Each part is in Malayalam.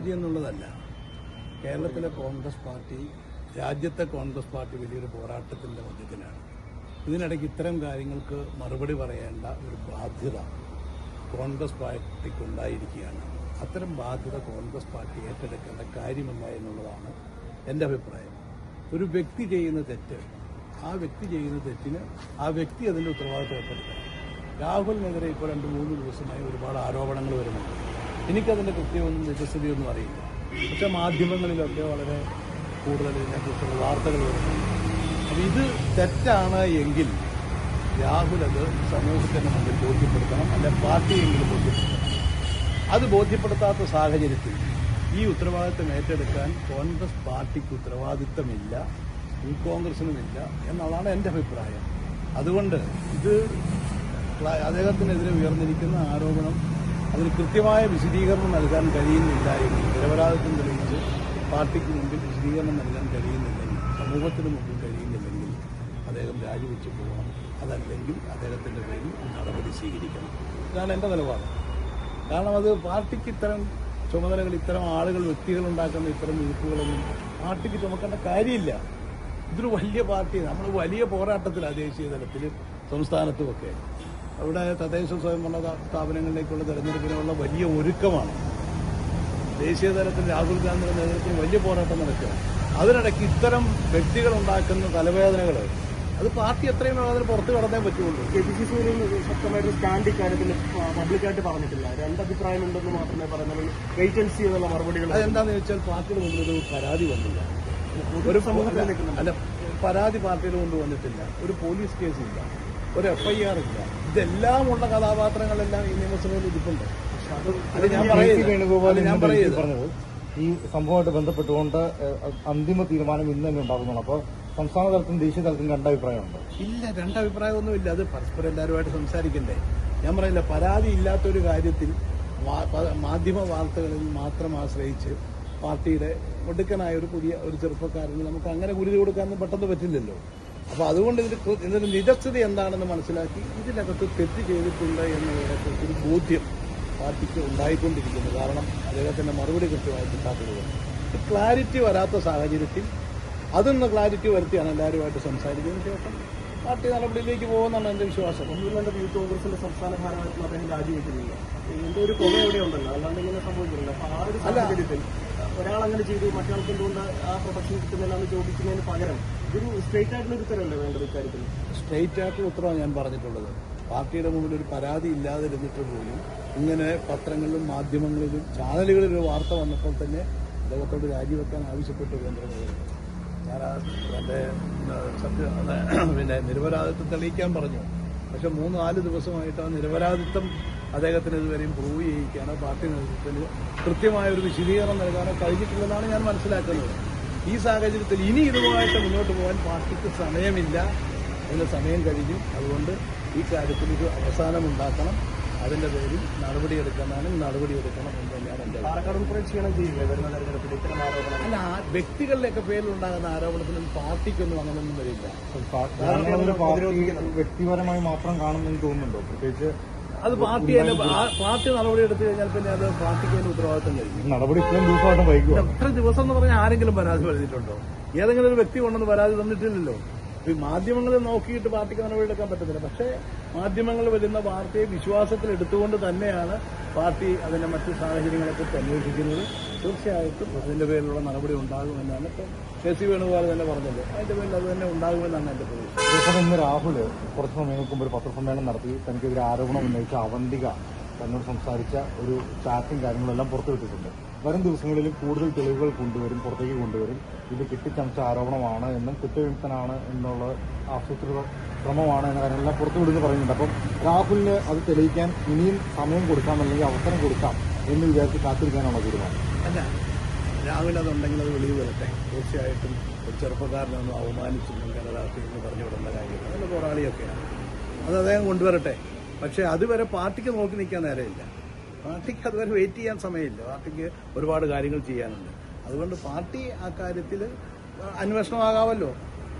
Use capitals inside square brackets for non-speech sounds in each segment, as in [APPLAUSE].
രാജി എന്നുള്ളതല്ല. കേരളത്തിലെ കോൺഗ്രസ് പാർട്ടി രാജ്യത്തെ കോൺഗ്രസ് പാർട്ടി വലിയൊരു പോരാട്ടത്തിന്റെ മധ്യത്തിലാണ് ഇതിനിടയ്ക്ക് ഇത്തരം കാര്യങ്ങൾക്ക് മറുപടി പറയേണ്ട ഒരു ബാധ്യത കോൺഗ്രസ് പാർട്ടിക്ക് ഉണ്ടായിരിക്കുകയാണ് അത്തരം ബാധ്യത കോൺഗ്രസ് പാർട്ടി ഏറ്റെടുക്കേണ്ട കാര്യമില്ല എന്നുള്ളതാണ് എന്റെ അഭിപ്രായം. ഒരു വ്യക്തി ചെയ്യുന്ന തെറ്റ് ആ വ്യക്തി ചെയ്യുന്ന തെറ്റിന് ആ വ്യക്തി അതിന്റെ ഉത്തരവാദിത്വം ഏറ്റെടുക്കണം. രാഹുലിനെതിരെ ഇപ്പോൾ രണ്ട് മൂന്ന് ദിവസമായി ഒരുപാട് ആരോപണങ്ങൾ വരുന്നുണ്ട്. എനിക്കതിന്റെ കൃത്യമൊന്നും നിജസ്ഥിതിയൊന്നും അറിയില്ല. പക്ഷെ മാധ്യമങ്ങളിലൊക്കെ വളരെ കൂടുതൽ ഇതിനെക്കുറിച്ചുള്ള വാർത്തകൾ വരുന്നുണ്ട്. അപ്പം ഇത് തെറ്റാണ് എങ്കിൽ രാഹുൽ അത് സമൂഹത്തിന് മുമ്പിൽ ബോധ്യപ്പെടുത്തണം അല്ലെ പാർട്ടിയെങ്കിലും ബോധ്യപ്പെടുത്തണം. അത് ബോധ്യപ്പെടുത്താത്ത സാഹചര്യത്തിൽ ഈ ഉത്തരവാദിത്തം ഏറ്റെടുക്കാൻ കോൺഗ്രസ് പാർട്ടിക്ക് ഉത്തരവാദിത്തമില്ല ഈ കോൺഗ്രസിനുമില്ല എന്നുള്ളതാണ് എന്റെ അഭിപ്രായം. അതുകൊണ്ട് ഇത് അദ്ദേഹത്തിനെതിരെ ഉയർന്നിരിക്കുന്ന ആരോപണം അതിന് കൃത്യമായ വിശദീകരണം നൽകാൻ കഴിയുന്നില്ല എങ്കിൽ നിരപരാധിത്വം തെളിയിച്ച് പാർട്ടിക്ക് മുമ്പിൽ വിശദീകരണം നൽകാൻ കഴിയുന്നില്ലെങ്കിൽ സമൂഹത്തിന് മുമ്പിൽ കഴിയുന്നില്ലെങ്കിൽ അദ്ദേഹം രാജിവെച്ച് പോകണം. അതല്ലെങ്കിൽ അദ്ദേഹത്തിന്റെ പേരിൽ നടപടി സ്വീകരിക്കണം. ഇതാണ് എന്റെ നിലപാട്. കാരണം അത് പാർട്ടിക്ക് ഇത്തരം ചുമതലകൾ ഇത്തരം ആളുകൾ വ്യക്തികൾ ഉണ്ടാക്കുന്ന ഇത്തരം വിരുപ്പുകളൊന്നും പാർട്ടിക്ക് ചുമക്കേണ്ട കാര്യമില്ല. ഇതൊരു വലിയ പാർട്ടി നമ്മൾ വലിയ പോരാട്ടത്തിലാണ് ദേശീയ തലത്തിൽ സംസ്ഥാനത്തുമൊക്കെ. അവിടെ തദ്ദേശ സ്വയംഭരണ സ്ഥാപനങ്ങളിലേക്കുള്ള തെരഞ്ഞെടുപ്പിനുള്ള വലിയ ഒരുക്കമാണ്. ദേശീയ തലത്തിൽ രാഹുൽ ഗാന്ധിയുടെ നേതൃത്വത്തിൽ വലിയ പോരാട്ടം നടക്കുക അതിനിടയ്ക്ക് ഇത്തരം വ്യക്തികൾ ഉണ്ടാക്കുന്ന തലവേദനകൾ അത് പാർട്ടി എത്രയും വേണം അതിന് പുറത്ത് കടന്നേ പറ്റുള്ളൂ. കെ പി സി സി ശക്തമായിട്ട് സ്റ്റാൻഡ് ഇക്കാര്യത്തിൽ പബ്ലിക്കായിട്ട് പറഞ്ഞിട്ടില്ല. രണ്ട് അഭിപ്രായമുണ്ടെന്ന് മാത്രമേ പറയുന്നുള്ളൂ. വെയിറ്റ് ആൻഡ് സി എന്നുള്ള മറുപടികൾ അതെന്താണെന്ന് വെച്ചാൽ പാർട്ടിയുടെ മുന്നിൽ ഒരു പരാതി വന്നില്ല. ഒരു സമൂഹത്തിൽ അല്ല, പരാതി പാർട്ടിയുടെ കൊണ്ട് വന്നിട്ടില്ല. ഒരു പോലീസ് കേസില്ല. ഒരു എഫ് ഐ ആർ ഇല്ല. ഇതെല്ലാം ഉള്ള കഥാപാത്രങ്ങളെല്ലാം ഈ നിയമസഭയിൽ ഇരിപ്പുണ്ട്. അത് ഞാൻ പറയുന്നത് ഞാൻ പറയുന്നത് പറഞ്ഞത് ഈ സംഭവമായിട്ട് ബന്ധപ്പെട്ടുകൊണ്ട് അന്തിമ തീരുമാനം ഇന്ന് തന്നെ ഉണ്ടാകുന്നുള്ളൂ അപ്പോൾ സംസ്ഥാന തലത്തിലും ദേശീയ തലത്തിലും രണ്ടഭിപ്രായമുണ്ട് ഇല്ല രണ്ടഭിപ്രായമൊന്നുമില്ല അത് പരസ്പരം എല്ലാവരുമായിട്ട് സംസാരിക്കണ്ടേ. ഞാൻ പറയില്ല പരാതി ഇല്ലാത്തൊരു കാര്യത്തിൽ മാധ്യമ വാർത്തകളിൽ മാത്രം ആശ്രയിച്ച് പാർട്ടിയുടെ ഒടുക്കനായ ഒരു പുതിയ ഒരു ചെറുപ്പക്കാരന് നമുക്ക് അങ്ങനെ ഗുരുതി കൊടുക്കാനൊന്നും പെട്ടെന്ന് പറ്റില്ലല്ലോ. അപ്പൊ അതുകൊണ്ട് ഇതിന്റെ കൃ- ഇതിന്റെ നിജസ്ഥിതി എന്താണെന്ന് മനസ്സിലാക്കി ഇതിനകത്ത് തെറ്റ് ചെയ്തിട്ടുണ്ട് എന്നുള്ളതിനെക്കുറിച്ച് ഒരു ബോധ്യം പാർട്ടിക്ക് ഉണ്ടായിക്കൊണ്ടിരിക്കുന്നു. കാരണം അദ്ദേഹത്തിന്റെ മറുപടി കൃത്യമായി കിട്ടാത്തത് ക്ലാരിറ്റി വരാത്ത സാഹചര്യത്തിൽ അതൊന്ന് ക്ലാരിറ്റി വരുത്തിയാണ് എല്ലാവരുമായിട്ട് സംസാരിച്ചതിന് ശേഷം പാർട്ടി നടപടിയിലേക്ക് പോകുമെന്നാണ് എന്റെ വിശ്വാസം. ഒന്നുമില്ലാണ്ട് യൂത്ത് കോൺഗ്രസിന്റെ സംസ്ഥാന ഭാരവാഹികൾ അദ്ദേഹം രാജിവെക്കുന്നില്ല എന്റെ ഒരു പുക എവിടെ ഉണ്ടല്ലോ. അല്ലാണ്ട് ഇങ്ങനെ സംഭവിക്കുന്നില്ല. അപ്പൊ ആ ഒരു സാഹചര്യത്തിൽ ഒരാൾ അങ്ങനെ ചെയ്തു മറ്റൊരാൾക്ക് എന്തുകൊണ്ട് ആ പ്രൊട്ടക്ഷൻ കിട്ടുന്നതിനാണ് ചോദിക്കുന്നതിന് പകരം ഇതൊരു സ്ട്രേറ്റ് ആയിട്ടുള്ള ഒരു ഉത്തരവല്ലേ വേണ്ടത് ഇക്കാര്യത്തിൽ? സ്ട്രേറ്റ് ആയിട്ടുള്ള ഉത്തരമാണ് ഞാൻ പറഞ്ഞിട്ടുള്ളത്. പാർട്ടിയുടെ മുമ്പിൽ ഒരു പരാതി ഇല്ലാതിരുന്നിട്ട് പോലും ഇങ്ങനെ പത്രങ്ങളിലും മാധ്യമങ്ങളിലും ചാനലുകളിലും വാർത്ത വന്നപ്പോൾ തന്നെ അദ്ദേഹത്തോട് രാജിവെക്കാൻ ആവശ്യപ്പെട്ടു കേന്ദ്രമന്ത്രി. എന്റെ [CLEARS THROAT] പിന്നെ നിരപരാധിത്വം തെളിയിക്കാൻ പറഞ്ഞു. പക്ഷെ മൂന്ന് നാല് ദിവസമായിട്ട് ആ നിരപരാധിത്വം അദ്ദേഹത്തിന് ഇതുവരെയും പ്രൂവ് ചെയ്യിക്കാനോ പാർട്ടി നേതൃത്വത്തിന് കൃത്യമായ ഒരു വിശദീകരണം നൽകാനോ കഴിഞ്ഞിട്ടില്ലെന്നാണ് ഞാൻ മനസ്സിലാക്കുന്നത്. ഈ സാഹചര്യത്തിൽ ഇനി ഇതുമായിട്ട് മുന്നോട്ട് പോകാൻ പാർട്ടിക്ക് സമയമില്ല. എന്ന സമയം കഴിഞ്ഞു. അതുകൊണ്ട് ഈ കാര്യത്തിൽ ഒരു അവസാനമുണ്ടാക്കണം. അതിന്റെ പേരിൽ നടപടിയെടുക്കാനാണെങ്കിൽ നടപടിയെടുക്കണം എന്ന് തന്നെയാണ് എന്റെ. പാലക്കാട് ഉൾപ്പെടെ ചെയ്യണം ചെയ്യില്ലേ വരുന്ന തെരഞ്ഞെടുപ്പിൽ ഇത്തരം ആരോപണം അല്ല ആ വ്യക്തികളുടെയൊക്കെ പേരിലുണ്ടാകുന്ന ആരോപണത്തിനും പാർട്ടിക്കൊന്നും അങ്ങനെയൊന്നും വരില്ല. വ്യക്തിപരമായി മാത്രം കാണുമെന്ന് തോന്നുന്നുണ്ടോ? പ്രത്യേകിച്ച് അത് പാർട്ടി തന്നെ ആ പാർട്ടി നടപടി എടുത്തു കഴിഞ്ഞാൽ പിന്നെ അത് പാർട്ടിക്ക് തന്നെ ഉത്തരവാദിത്തം കഴിഞ്ഞു നടപടി ഇത്രയും ദിവസമായിട്ട് വൈകും എത്ര ദിവസം എന്ന് പറഞ്ഞാൽ ആരെങ്കിലും പരാതി പറഞ്ഞിട്ടുണ്ടോ? ഏതെങ്കിലും ഒരു വ്യക്തി കൊണ്ടൊന്ന് പരാതി തന്നിട്ടില്ലല്ലോ. ഈ മാധ്യമങ്ങളെ നോക്കിയിട്ട് പാർട്ടിക്ക് നടപടിയെടുക്കാൻ പറ്റത്തില്ല. പക്ഷേ മാധ്യമങ്ങൾ വരുന്ന വാർത്തയെ വിശ്വാസത്തിൽ എടുത്തുകൊണ്ട് തന്നെയാണ് പാർട്ടി അതിന്റെ മറ്റു സാഹചര്യങ്ങളെക്കുറിച്ച് അന്വേഷിക്കുന്നത് തീർച്ചയായിട്ടും അതിന്റെ പേരിലുള്ള നടപടി ഉണ്ടാകുമെന്നാണ് ഇപ്പം കെ സി വേണുഗോപാൽ തന്നെ പറഞ്ഞത്. അതിന്റെ പേരിൽ അത് തന്നെ ഉണ്ടാകുമെന്നാണ് എന്റെ പ്രതീക്ഷ. ഇന്ന് രാഹുൽ കുറച്ച് സമയങ്ങൾക്ക് മുമ്പ് ഒരു പത്രസമ്മേളനം നടത്തി. തനിക്കെതിരെ ആരോപണം ഉന്നയിച്ച അവന്തിക തന്നോട് സംസാരിച്ച ഒരു ചാറ്റും കാര്യങ്ങളെല്ലാം പുറത്തുവിട്ടിട്ടുണ്ട് വരും ദിവസങ്ങളിൽ കൂടുതൽ തെളിവുകൾ കൊണ്ടുവരും പുറത്തേക്ക് കൊണ്ടുവരും. ഇത് കെട്ടിച്ചമച്ച ആരോപണമാണ് എന്നും കുറ്റവിമുക്തനാണ് എന്നുള്ള ആസൂത്രിത ശ്രമമാണ് എന്ന കാര്യങ്ങളെല്ലാം പുറത്തുവിടുന്നു പറയുന്നുണ്ട്. അപ്പം രാഹുലിന് അത് തെളിയിക്കാൻ ഇനിയും സമയം കൊടുക്കാം അല്ലെങ്കിൽ അവസരം കൊടുക്കാം എന്ന് വിചാരിച്ച് കാത്തിരിക്കാനാണോ തീരുമാനം? അല്ല രാഹുൽ അതുണ്ടെങ്കിൽ അത് വെളിയിൽ വരട്ടെ. തീർച്ചയായിട്ടും ഒരു ചെറുപ്പക്കാരനൊന്നും അവമാനിച്ചില്ലെങ്കിൽ കനഡാക്കി എന്ന് പറഞ്ഞു വിടേണ്ട കാര്യങ്ങൾ അതിന്റെ പോരാളിയൊക്കെയാണ്. അത് അദ്ദേഹം കൊണ്ടുവരട്ടെ. പക്ഷേ അതുവരെ പാർട്ടിക്ക് നോക്കി നിൽക്കാൻ നേരമില്ല. പാർട്ടിക്ക് അതുവരെ വെയിറ്റ് ചെയ്യാൻ സമയമില്ല. പാർട്ടിക്ക് ഒരുപാട് കാര്യങ്ങൾ ചെയ്യാനുണ്ട്. അതുകൊണ്ട് പാർട്ടി ആ കാര്യത്തിൽ അന്വേഷണമാകാമല്ലോ.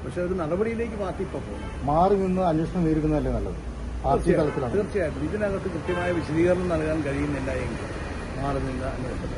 പക്ഷെ ഒരു നടപടിയിലേക്ക് പാർട്ടി ഇപ്പോൾ പോകും. മാറി നിന്ന് അന്വേഷണം നേരിടുന്നതല്ലേ നല്ലത്? പാർട്ടി തലത്തിലാണ്. തീർച്ചയായിട്ടും. ഇതിനകത്ത് കൃത്യമായ വിശദീകരണം നൽകാൻ കഴിയുന്നില്ല എങ്കിൽ മാറി നിന്ന് അന്വേഷണം